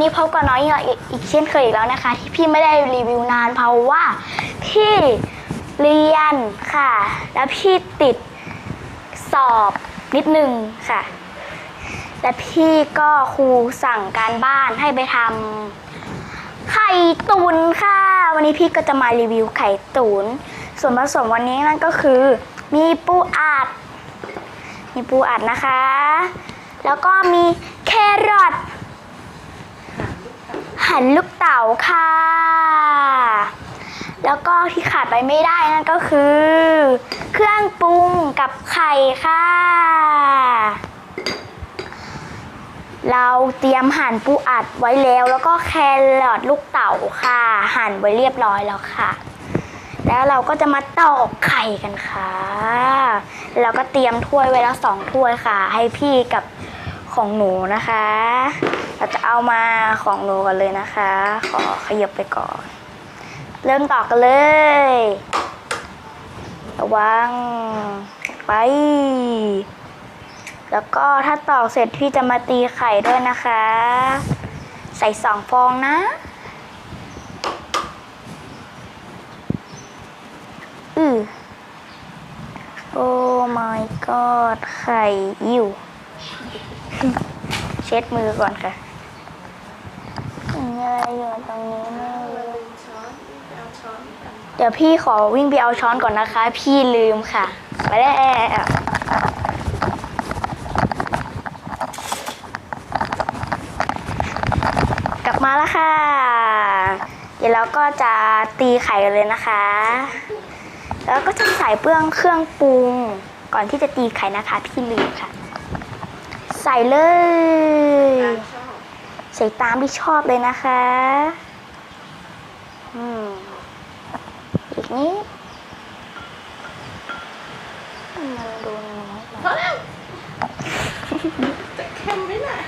นี้พบกับน้อยอีกอีกเช่นเคยอีกแล้วนะคะ ที่พี่ไม่ได้รีวิวนานเพราะว่าพี่เรียนค่ะ แล้วพี่ติดสอบนิดนึงค่ะ และพี่ก็ครูสั่งการบ้านให้ไปทำไข่ตุนค่ะ วันนี้พี่ก็จะมารีวิวไข่ตุน ส่วนผสมวันนี้นั่นก็คือ มีปูอัด มีปูอัดนะคะ แล้วก็มีแครอท หั่นลูกเต๋าค่ะ แล้วก็ที่ขาดไปไม่ได้นั่นก็คือ เครื่องปรุงกับไข่ค่ะ เราเตรียมหั่นปูอัดไว้แล้ว แล้วก็แครอทลูกเต๋าค่ะ หั่นไว้เรียบร้อยแล้วค่ะ แล้วเราก็จะมาตอกไข่กันค่ะ เราก็เตรียมถ้วยไว้แล้วสองถ้วยค่ะ ให้พี่กับ ของหนูนะคะ เราจะเอามาของหนูกันเลยนะคะ ขอขยับไปก่อน เริ่มตอกกันเลย ระวังไป แล้วก็ถ้าตอกเสร็จพี่จะมาตีไข่ด้วยนะคะ ใส่สองฟองนะอือโอ้ my god ไข่อิ่ว เช็ดมือก่อนค่ะมีอะไรอยู่ตรงนี้ไม่รู้เดี๋ยวพี่ขอวิ่งไปเอาช้อนก่อนนะคะ พี่ลืมค่ะไปแล้วกลับมาแล้วค่ะ เดี๋ยวเราก็จะตีไข่เลยนะคะ แล้วก็จะใส่เปื้องเครื่องปรุง ก่อนที่จะตีไข่นะคะ พี่ลืมค่ะ ใส่เลย ใส่ตามที่ชอบเลยนะคะอืมอีกนิดมาดูน้อยพอแล้วจะเข้มไหมน่ะ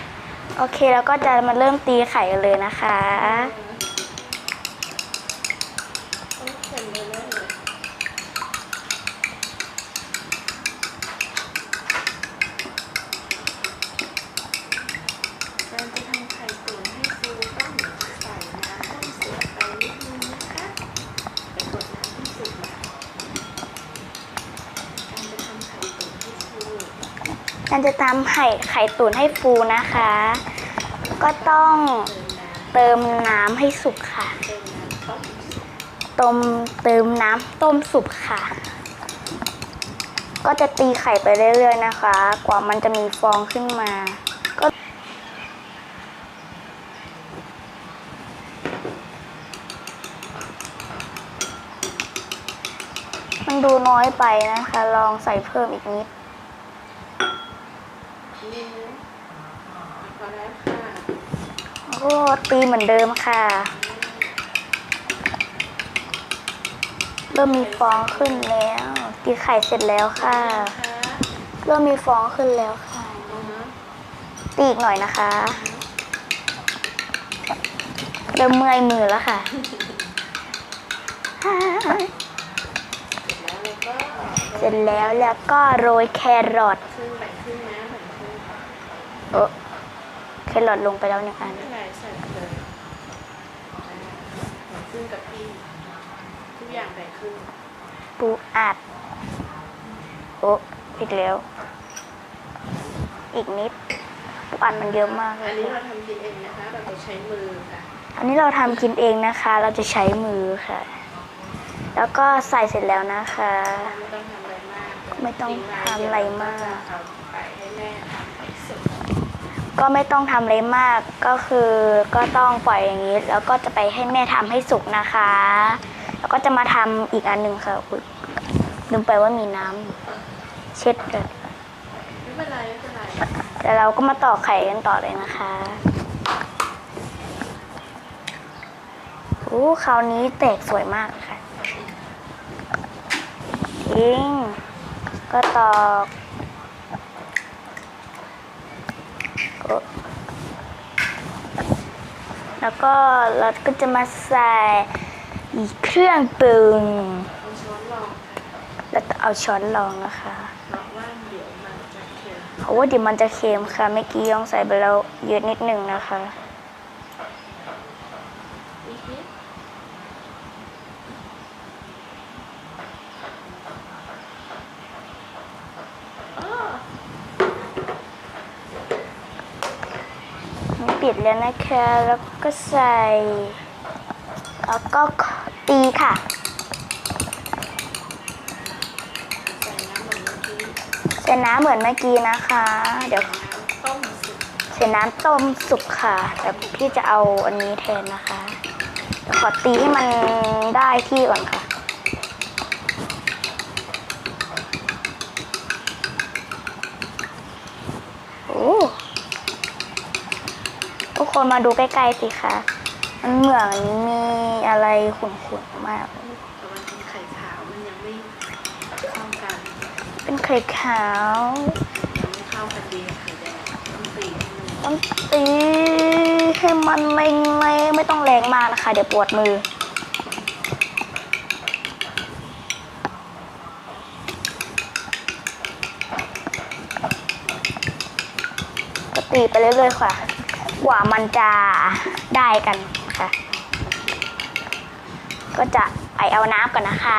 โอเคแล้วก็จะมาเริ่มตีไข่กันเลยนะคะ ต้องเข็มเลยนะเลยการจะทำไข่ตุ๋นให้ฟูต้องใส่น้ำต้มสุกไปนิดนึงนะคะไปกดน้ำที่สุกมาการจะทำไข่ตุ๋นให้ฟู การจะทำไข่ไข่ตุ๋นให้ฟูนะคะ ก็ต้องเติมน้ำให้สุกค่ะ ต้มเติมน้ำต้มสุกค่ะ ก็จะตีไข่ไปเรื่อยๆนะคะ กว่ามันจะมีฟองขึ้นมา ก็มันดูน้อยไปนะคะ ลองใส่เพิ่มอีกนิด นี่นะพอแล้วค่ะ ก็ตีเหมือนเดิมค่ะ เริ่มมีฟองขึ้นแล้ว ตีไข่เสร็จแล้วค่ะ เริ่มมีฟองขึ้นแล้วค่ะ ตีอีกหน่อยนะคะ เริ่มเมื่อยมือแล้วค่ะ เสร็จแล้วแล้วก็โรยแครอทแครออแครอทลงไปแล้วหนึ่งอัน ไม่เป็นไรใส่เลยอ่า แบ่งครึ่งกับพี่ ทุกอย่างแบ่งครึ่งปูอัด โอ้อีกแล้ว อีกนิดปูอัดมันเยอะมากเลอัยนนี้ค่ะเราทำกินเองนะคะ เราจะใช้มือค่ะอันนี้เราทำกินเองนะคะ เราจะใช้มือค่ะ แล้วก็ใส่เสร็จแล้วนะคะ ไม่ต้องทำอะไรมากไม่ต้องทำอะไรมากเดี๋ยวเรจะเอาไปให้แม่ทำให้สุก ก็ไม่ต้องทำอะไรมากก็คือก็ต้องปล่อยอย่างนี้ แล้วก็จะไปให้แม่ทำให้สุกนะคะ แล้วก็จะมาทำอีกอันหนึ่งค่ะอุ๊ยลืมไปว่ามีน้ำเช็ดเลยไม่เป็นไรไม่เป็นไรแต่เราก็มาต่อไข่กันต่อเลยนะคะโอ้คราวนี้แตกสวยมากค่ะ ทิ้งก็ตอกโอ้ แล้วก็เราก็จะมาใส่เครื่องปรุงเอาช้อนแล้วเอาช้อนรองนะคะเพราะว่าเดี๋ยวมันจะเค็มค่ะเมื่อกี้ยองใส่ไปแล้วเยอะนิดหนึ่งนะคะ ปิดแล้วนะคะ แล้วก็ใส่ แล้วก็ตีค่ะ ใส่น้ำเหมือนเมื่อกี้ใส่น้ำเหมือนเมื่อกี้นะคะ เดี๋ยวน้ำต้มสุกใส่น้ำต้มสุกค่ะ แต่พี่จะเอาอันนี้แทนนะคะเดี๋ยวขอตีให้มันได้ที่ก่อนค่ะ โอ้ทุก คนมาดูใกล้ๆสิคะมันเหมือนมีอะไรขุ่นๆมาก แต่มันเป็นไข่ขาวมันยังไม่เข้ากันเป็นไข่ขาว ยังไม่เข้ากันดีกับไข่แดงต้องตีให้มันต้องตีให้มันแรงๆไม่ต้องแรงมากนะคะ เดี๋ยวปวดมือ ก็ตีไปเรื่อยๆค่ะ กว่ามันจะได้กันค่ะ ก็จะไปเอาน้ำก่อนนะคะ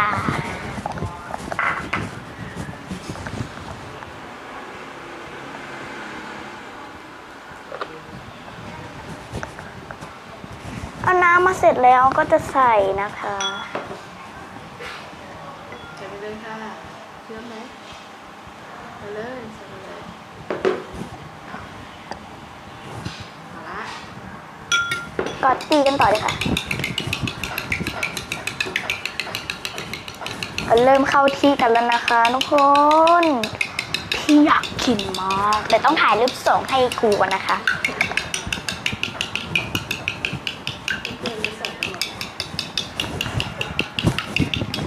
เอาน้ำมาเสร็จแล้วก็จะใส่นะคะใส่ไปเลยค่ะเชื่อมไหมไปเลยใส่ไปเลยเอาละ ก็ตีกันต่อเลยค่ะก็เริ่มเข้าที่กันแล้วนะคะทุกคนพี่อยากกินมากแต่ต้องถ่ายรูปส่งให้ครูก่อนนะคะ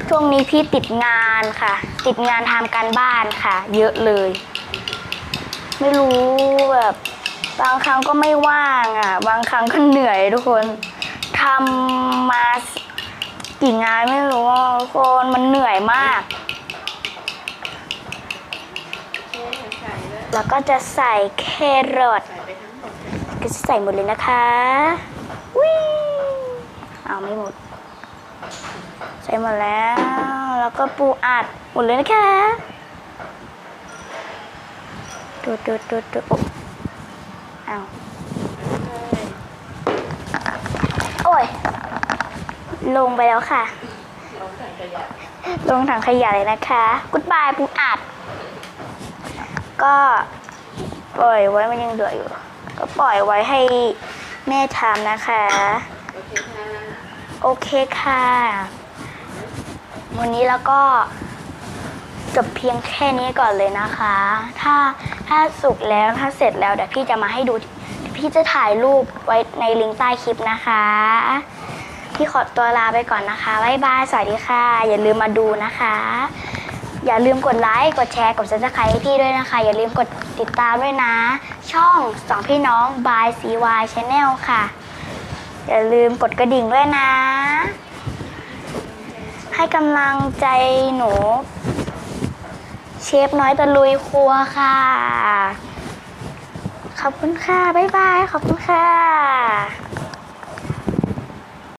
ช่วงนี้พี่ติดงานค่ะ ติดงานทำการบ้านค่ะ เยอะเลย ไม่รู้แบบ บางครั้งก็ไม่ว่างอะ บางครั้งก็เหนื่อยทุกคนทำมากี่งานไม่รู้อะทุกคนมันเหนื่อยมาก แล้วก็จะใส่แครอทใส่ไปทั้งหมดก็จะใส่หมดเลยนะคะวิเอาไม่หมด ใส่หมดแล้ว แล้วก็ปูอัดหมดเลยนะคะตัวตัวตัวตัวโอ้เอาเลยโอ้ย ลงไปแล้วค่ะ ลงใส่ขยะลงถังขยะเลยนะคะกุดบายปูอัด ก็ปล่อยไว้มันยังเหลืออยู่ ก็ปล่อยไว้ให้แม่ทำนะคะ โอเคค่ะโอเคค่ะวันนี้แล้วก็ จบเพียงแค่นี้ก่อนเลยนะคะ ถ้าถ้าสุกแล้วถ้าเสร็จแล้วเดี๋ยวพี่จะมาให้ดู พี่จะถ่ายรูปไว้ในลิงก์ใต้คลิปนะคะ พี่ขอตัวลาไปก่อนนะคะบ๊ายบายสวัสดีค่ะ อย่าลืมมาดูนะคะ อย่าลืมกดไลค์กดแชร์กด subscribe ให้พี่ด้วยนะคะ อย่าลืมกดติดตามด้วยนะ ช่องสองพี่น้อง by CY Channel ค่ะ อย่าลืมกดกระดิ่งด้วยนะ ให้กำลังใจหนู เชฟน้อยตะลุยครัวค่ะ ขอบคุณค่ะ บ๊ายบาย ขอบคุณค่ะ